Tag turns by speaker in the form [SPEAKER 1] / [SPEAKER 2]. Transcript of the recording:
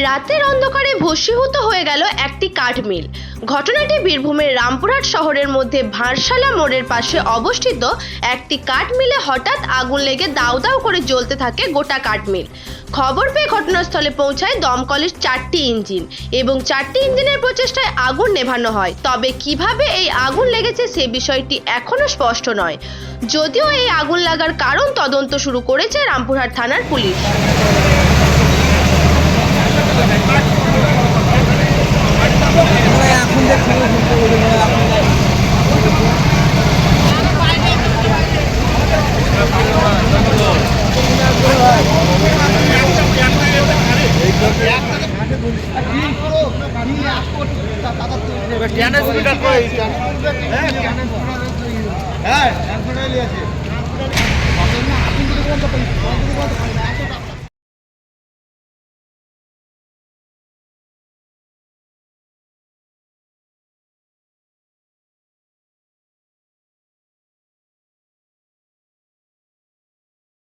[SPEAKER 1] রাতের অন্ধকারে ভস্মীভূত হয়ে গেল একটি কাঠ মিল ঘটনাটি বীরভূমের রামপুরহাট শহরের মধ্যে ভারসালা মোড়ের পাশে অবস্থিত একটি কাঠ মিলে হঠাৎ আগুন লেগে দাউ দাউ করে জ্বলতে থাকে গোটা কাঠ মিল খবর পেয়ে ঘটনাস্থলে পৌঁছায় দমকলের চারটি ইঞ্জিন এবং চারটি ইঞ্জিনের প্রচেষ্টায় আগুন নেভানো হয়। তবে কীভাবে এই আগুন লেগেছে সে বিষয়টি এখনও স্পষ্ট নয়। যদিও এই আগুন লাগার কারণ তদন্ত শুরু করেছে রামপুরহাট থানার পুলিশ।
[SPEAKER 2] হ্যাঁ